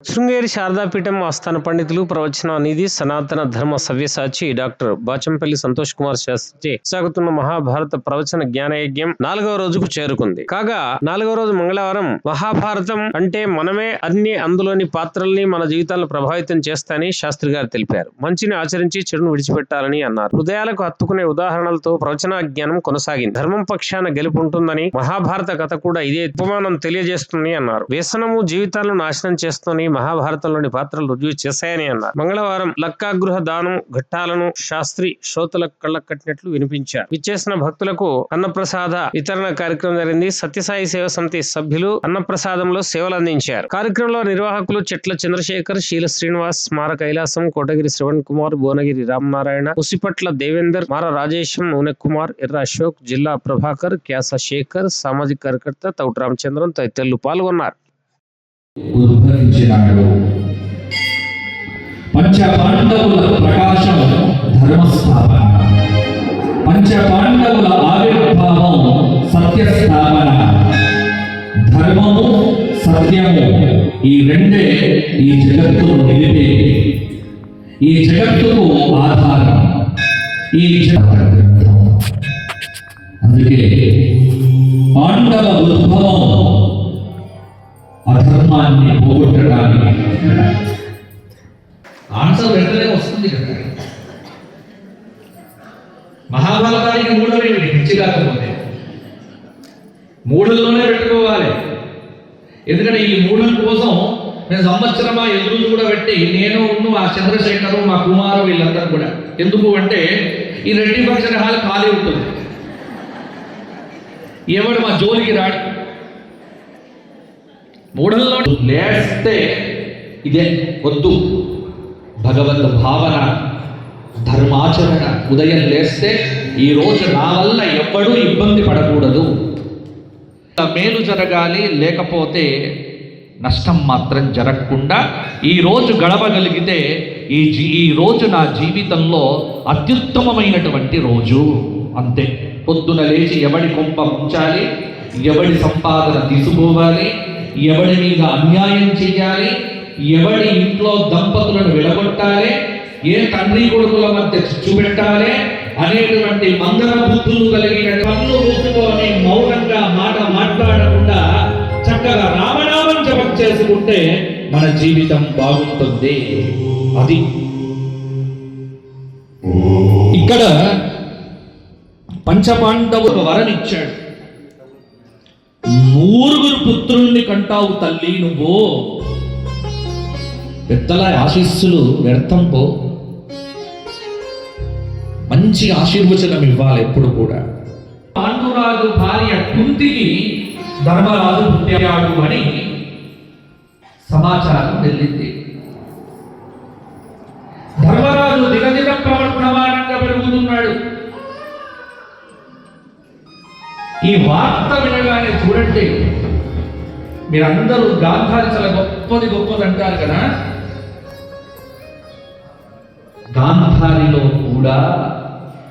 శృంగేరి శారదాపీఠం ఆస్థాన పండితులు ప్రవచన నిధి సనాతన ధర్మ సవ్యసాచి డాక్టర్ బాచంపల్లి సంతోష్ కుమార్ శాస్త్రి సాగుతున్న మహాభారత ప్రవచన జ్ఞానయజ్ఞం నాలుగవ రోజుకు చేరుకుంది. కాగా నాలుగవ రోజు మంగళవారం మహాభారతం అంటే మనమే అన్ని అందులోని పాత్రల్ని మన జీవితాలను ప్రభావితం చేస్తాయని శాస్త్రి గారు తెలిపారు. మంచిని ఆచరించి చెడును విడిచిపెట్టాలని అన్నారు. హృదయాలకు హత్తుకునే ఉదాహరణలతో ప్రవచన జ్ఞానం కొనసాగింది. ధర్మం పక్షాన గెలుపు ఉంటుందని మహాభారత కథ కూడా ఇదే ఉపమానం తెలియజేస్తుంది అన్నారు. వ్యసనము జీవితాలను నాశనం చేస్తుంది మహాభారతంలోని పాత్రలు రుజువు చేశాయని అన్నారు. మంగళవారం లక్కాగృహ దానం ఘట్టాలను శాస్త్రి శ్రోతల కళ్ళ కట్టినట్లు వినిపించారు. విచ్చేసిన భక్తులకు అన్నప్రసాద వితరణ కార్యక్రమం జరిగింది. సత్యసాయి సేవ సమితి సభ్యులు అన్నప్రసాదంలో సేవలు అందించారు. కార్యక్రమంలో నిర్వాహకులు చెట్ల చంద్రశేఖర్ శీల శ్రీనివాస్ స్మార కైలాసం కోటగిరి శ్రవణ్ కుమార్ భువనగిరి రామనారాయణ ఉసిపట్ల దేవేందర్ మార రాజేశం నూనె కుమార్ ఎర్ర అశోక్ జిల్లా ప్రభాకర్ క్యాస శేఖర్ సామాజిక కార్యకర్త తౌట్ రామచంద్రన్ తదితరులు పాల్గొన్నారు. ఉద్భవించినాడు. పంచపాండవుల ప్రకాశం ధర్మస్థాపన. పంచపాండవుల ఆవిర్భావం సత్యస్థాపన. ధర్మము సత్యము ఈ రెండే ఈ జగత్తును నిలిపే ఈ జగత్తుకు ఆధారం ఈ అందుకే పాండవ ఉద్భవం అధర్మాన్ని పోగొట్టడానికి ఆన్సర్ వెంటనే వస్తుంది కదా. మహాభారతానికి మూడవ ఏమిటి పిచ్చి కాకపోతే. మూడుల్లోనే పెట్టుకోవాలి. ఎందుకంటే ఈ మూడుల కోసం నేను సంవత్సరమా ఎదురు కూడా పెట్టి నేను ఉన్ను ఆ చంద్రశేఖరు మా కుమారు వీళ్ళందరూ కూడా. ఎందుకు అంటే ఈ రెడ్డి ఫంక్షన్ హాల్ ఖాళీ ఉంటుంది. ఎవడు మా జోలికి రాడు? మూఢంలో లేస్తే ఇదే వద్దు. భగవద్ భావన ధర్మాచరణ ఉదయం లేస్తే ఈ రోజు నా వల్ల ఎవ్వడూ ఇబ్బంది పడకూడదు. మేలు జరగాలి లేకపోతే నష్టం మాత్రం జరగకుండా ఈ రోజు గడపగలిగితే ఈ జీ ఈ రోజు నా జీవితంలో అత్యుత్తమమైనటువంటి రోజు. అంతే. పొద్దున లేచి ఎవడి కొంప ఉంచాలి ఎవడి సంపాదన తీసుకోవాలి ఎవడి మీద అన్యాయం చేయాలి ఎవడి ఇంట్లో దంపతులను విడగొట్టాలి? ఏ తండ్రి కొడుకుల మధ్య చిచ్చు అనేటువంటి మంగళ బుద్ధులు కలిగిన కళ్ళు మూసుకొని మౌనంగా మాట మాట్లాడకుండా చక్కగా రామనామం జపం చేసుకుంటే మన జీవితం బాగుంటుంది. అది. ఇక్కడ పంచపాండవులు వరం ఇచ్చాడు. నూరుగురు పుత్రుల్ని కంటావు తల్లి నువ్వు. పెద్దల ఆశీస్సులు వ్యర్థం పో. మంచి ఆశీర్వచనం ఇవ్వాలి ఎప్పుడు కూడా. పాండురాజు భార్య కుంతికి ధర్మరాజు పుట్టాడు అని సమాచారం వెళ్ళింది. ఈ వార్త వినగానే చూడండి. మీరందరూ గాంధారి చాలా గొప్పది గొప్పది అంటారు కదా. గాంధారిలో కూడా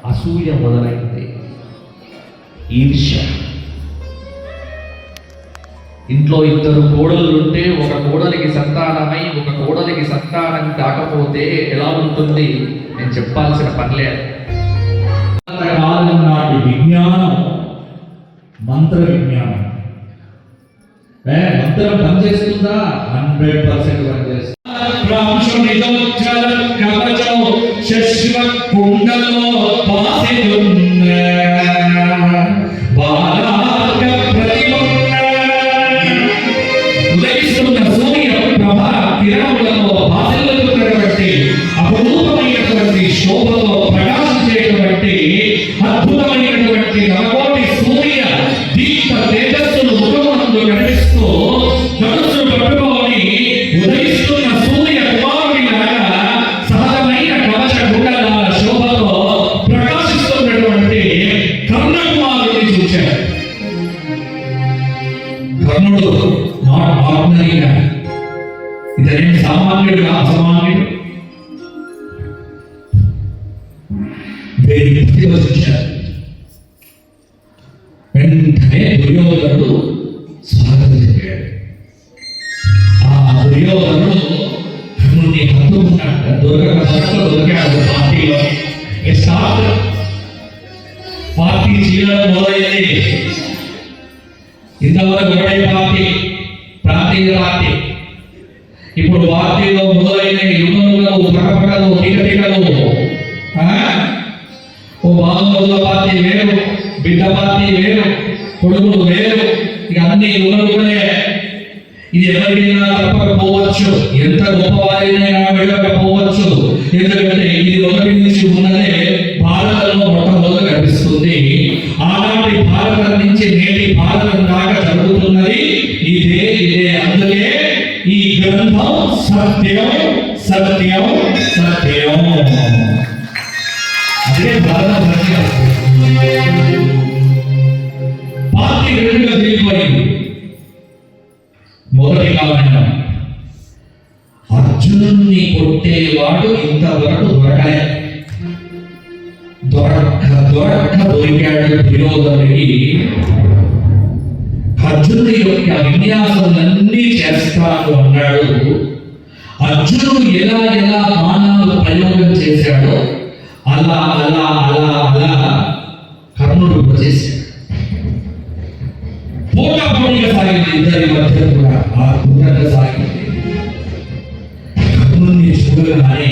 అసూయ మొదలైంది. ఈర్ష్య ఇంట్లో ఇద్దరు కోడలుంటే ఒక కోడలికి సంతానమై ఒక కోడలికి సంతానం కాకపోతే ఎలా ఉంటుంది? నేను చెప్పాల్సిన పనిలేదు కాలం నాటి విజ్ఞానం మంత్ర విజ్ఞానం ఏ, మంత్రం పనిచేస్తుందా? హండ్రెడ్ పర్సెంట్ పనిచేస్తుంది. నాట్ ఆర్డినరీ మ్యాన్ ఇతనేం సామాన్యుడు అసామాన్యుడు బిడ్డ పార్టీ వేరు కొడుకులు వేరు ఇక అన్ని యుగములే ఇది ఎవరికైనా తప్పకపోవచ్చు. ఎంత గొప్పవారైనా వెళ్ళకపోవచ్చు. ఎందుకంటే ఇది ఒకటి నుంచి ఉన్నదే భారతంలో మొట్టమొదటి కనిపిస్తుంది. ఆనాటి భారతం నుంచి నేటి భారతం దాకా జరుగుతున్నది ఇదే ఇదే. అందుకే ఈ గ్రంథం సత్యం సత్యం సత్యం. అదే భారత అర్జునుడిని కొట్టేవాడు ఇంతవరకు దొరకలే. దొరక్క దొరక్క దొరికాడు దుర్యోధనుడికి అర్జునుడి యొక్క విన్యాసాలన్నీ చేస్తాను అన్నాడు. అర్జునుడు ఎలా ఎలా బాణాలు ప్రయోగం చేశాడో అలా అలా అలా అలా కర్ణుడు చేశాడు. పూట పోటాపోటీగా సాగింది ఇద్దరి మధ్య కూడా ఆ దూరంగా సాగింది. చూడగానే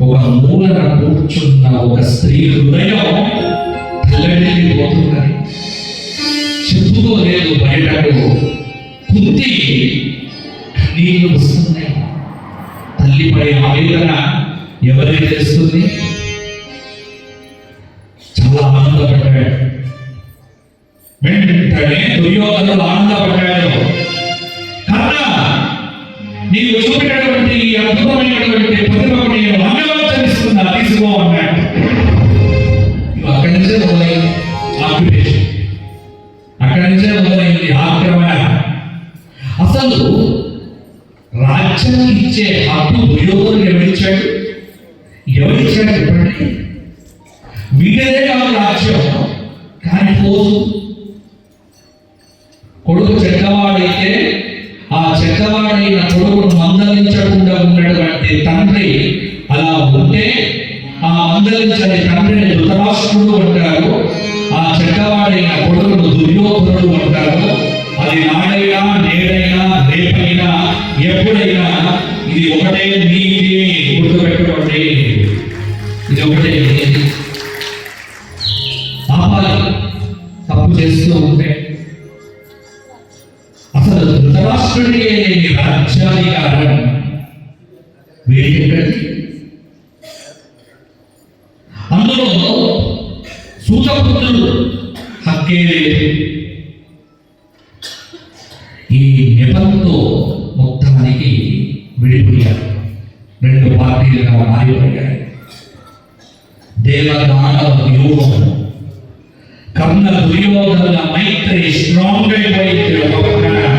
ఒక మూలన కూర్చున్న ఒక స్త్రీ హృదయం తల్లడిల్లిపోతున్నది చెప్పుకోలేదు బయటకు. కుంతి నీళ్ళు వస్తున్నాయి. తల్లిపై ఆవేదన ఎవరికి తెలుస్తుంది? అద్భుతమైనటువంటి ప్రతిభకు నేను అంగవచ్చరిస్తున్నా తీసుకో అన్నాడు అక్కడి నుంచే మొదలైంది ఆక్యుపేషన్ అక్కడి నుంచే మొదలైంది ఆక్రమణ. అసలు రాజ్యం ఇచ్చే హక్కు ఎవరిచ్చాడు? ఎవరిచ్చాడు చెప్పండి? వీడదే కాదు రాజ్యం. కానీ పోదు. కొడుకు చెడ్డవాడైతే ఆ చెడ్డవాడైన కొడుకును మందలించ ఉన్నటువంటి తండ్రి అలా ఉంటే ఆ మందలించని తండ్రిని ధృతరాష్ట్రుడు అంటారు. ఆ చెడ్డవాడైన కొడుకును దుర్యోధనుడు అంటారు. అది నాడైనా నేడైనా రేపైనా ఎప్పుడైనా ఇది ఒకటే నీతి గుర్తుపెట్టుకోండి. ఇది ఒకటే ఆపాలి తప్పు చేస్తూ ఉంటే అసలు ధృతరాష్ట్రుడికే రాజ్యాధికారం. వీడికెక్కడిది అందులో సూతపుత్రుడు హక్కే ఈ నెపంతో మొత్తానికి విడిపోయారు రెండు పార్టీలుగా మారిపోయాయి. దేవదానవ వ్యూహం. కర్ణ దుర్యోధన మైత్రి స్ట్రాంగ్ అయిపోయి ఒక పక్కన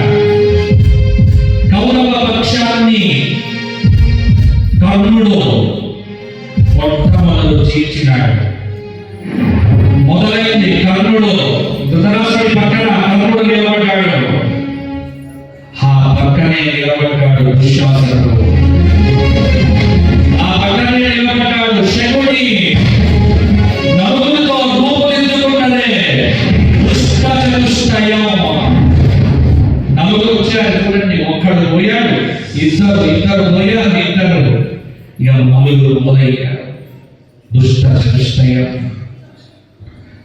కర్ణుడు మొట్టమొదలు చేర్చినాడు మొదలైంది కర్ణుడు. ధృతరాష్ట్రుడి పక్కన కర్ణుడు నిలబడ్డాడు. ఆ పక్కనే నిలబడ్డాడు దుశ్శాసనుడు ఆ పక్కనే నిలబడ్డాడు శకుని. నలుగురితో రూపుదిద్దుకున్నదే దుష్ట చతుష్టయం నలుగురు వచ్చారు చూడండి ఒక్కడు పోయాడు ఇద్దరు ఇద్దరు పోయారు ఇక నలుగురు మొదలయ్యారు దుష్ట చతుష్టయం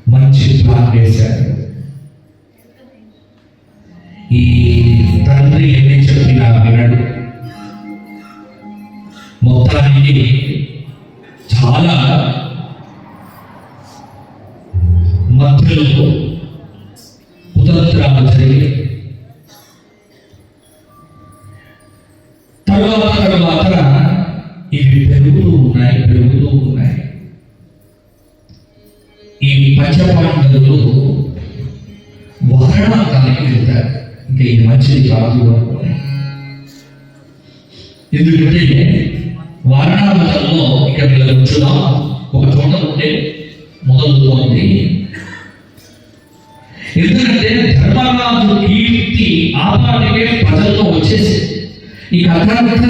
మంచి ప్లాన్ వేశారు. ఈ తండ్రి ఎన్ని చెప్పినా వినడు. మొత్తానికి ఈ పంచపాండవులు వారణాకానికి వెళ్తారు ఇంకా ఇది మంచిది కాదు ఎందుకంటే వారణాకాలంలో ఇక్కడ వీళ్ళ కూర్చున్నాం ఒక చోట ఉంటే మొదలుతోంది ఎందుకంటే ధర్మరాజు కీర్తి ఆపాటికే ప్రజల్లో వచ్చేసి ఈ కథ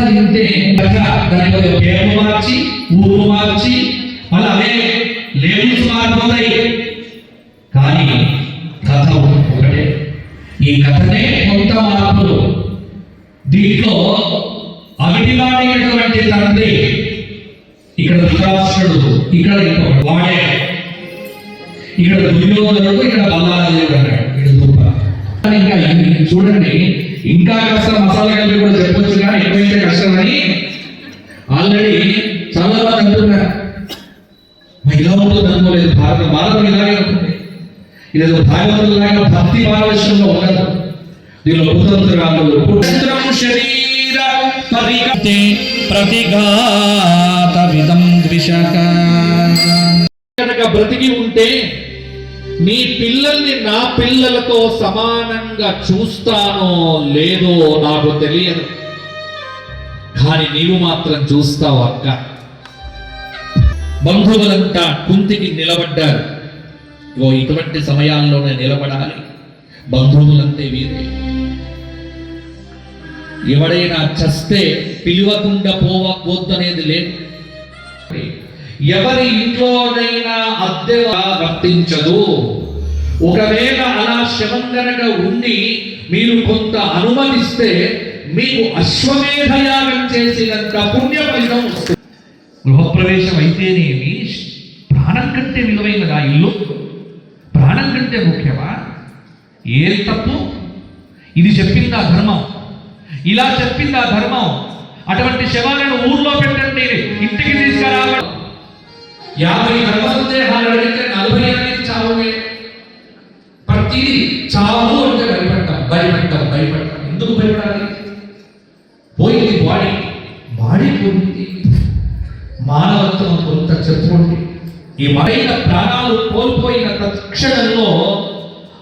వింటే బాగా దాని పేరు మార్చి ఊరు మార్చి మళ్ళీ అవే లేబుల్స్ మారిపోతాయి. కానీ కథ ఒకటే. ఈ కథనే కొంత మార్పులు దీంట్లో అవిటివాడైనటువంటి తండ్రి ఇక్కడ ధృతరాష్ట్రుడు ఇక్కడ ఇంకొకటి వాడే. ఇక్కడ దుర్యోధనుడు ఇక్కడ బల్లాదేవుడు అన్నాడు. ఇక్కడ దుర్గ ఇంకా చూడండి ఇంకా కష్టం మసాలా కలిపి కూడా చెప్పొచ్చు కానీ ఎక్కువైతే కష్టమని ఆల్రెడీ చాలా మంది అంటున్నారు. ఇలా ఉంటుంది అనుకోలేదు భారత భారతం ఇలాగే ఉంటుంది. ఇదేదో భాగవతులాగా భక్తి పారవశ్యంలో ఉండదు దీనిలో కుతంత్రాలు కుతంత్రం శరీర పరిగతే ప్రతిఘాత విధం ద్విషక. కనుక బ్రతికి ఉంటే నీ పిల్లల్ని నా పిల్లలతో సమానంగా చూస్తానో లేదో నాకు తెలియదు. కానీ నీవు మాత్రం చూస్తావు అక్క. బంధువులంతా కుంతికి నిలబడ్డారు. ఇగో ఇటువంటి సమయాల్లోనే నిలబడాలి. బంధువులంతే వీరే. ఎవడైనా చస్తే పిలువకుండా పోవద్దనేది లేదు. ఎవరి ఇంట్లోనైనా అద్దె వర్తించదు ఒకవేళ అలా శవం ఉండి మీరు కొంత అనుమతిస్తే మీకు అశ్వమేధయాగం చేసినంత పుణ్య ఫలితం వస్తుంది. గృహప్రవేశం అయితేనేమి ప్రాణం కంటే విలువైనదా ఇల్లు ప్రాణం కంటే ముఖ్యమా? ఏం తప్పు? ఇది చెప్పింది ఆ ధర్మం? ఇలా చెప్పింది ఆ ధర్మం? అటువంటి శవాలను ఊర్లో పెట్టండి ఇంటికి తీసుకురావడం యాభై సందేహాలు అడిగితే నలభై అనేది చావునే ప్రతిదీ చావు అంటే భయపడతాం భయపడతాం భయపడతాం. ఎందుకు భయపడాలి? పోయింది బాడీ. బాడీ పోయింది. మానవత్వం కొంత చెప్పుకోండి ఈ మరైన ప్రాణాలు కోల్పోయిన తక్షణంలో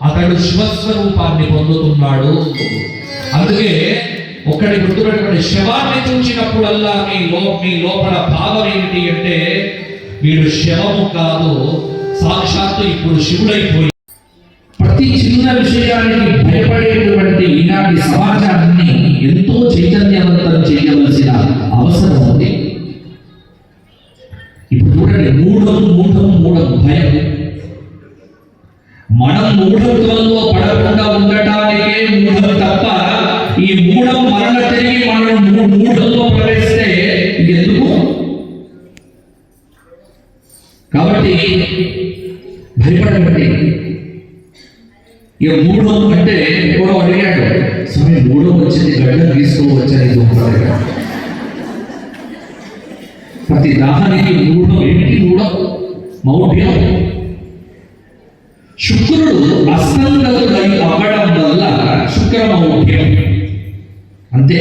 అతడు శివస్వరూపాన్ని పొందుతున్నాడు. అందుకే ఒక్కడి గుర్తున్నటువంటి శవాన్ని చూచినప్పుడల్లా మీ లో మీ లోపల భావం ఏమిటి అంటే వీడు శవము కాదు సాక్షాత్తు ఇప్పుడు శివుడైపోయి ప్రతి చిన్న విషయానికి భయపడి భయపడకండి. ఇక మూడో అంటే ఎవరో అడిగాడు సమయం మూడో వచ్చింది గడ్డ తీసుకోవచ్చని చూస్తాడు ప్రతి దాహానికి మూడో ఏంటి మూడో? మౌఢ్యం. శుక్రుడు అస్తంగతుడై అవ్వడం వల్ల శుక్ర మౌఢ్యం. అంతే.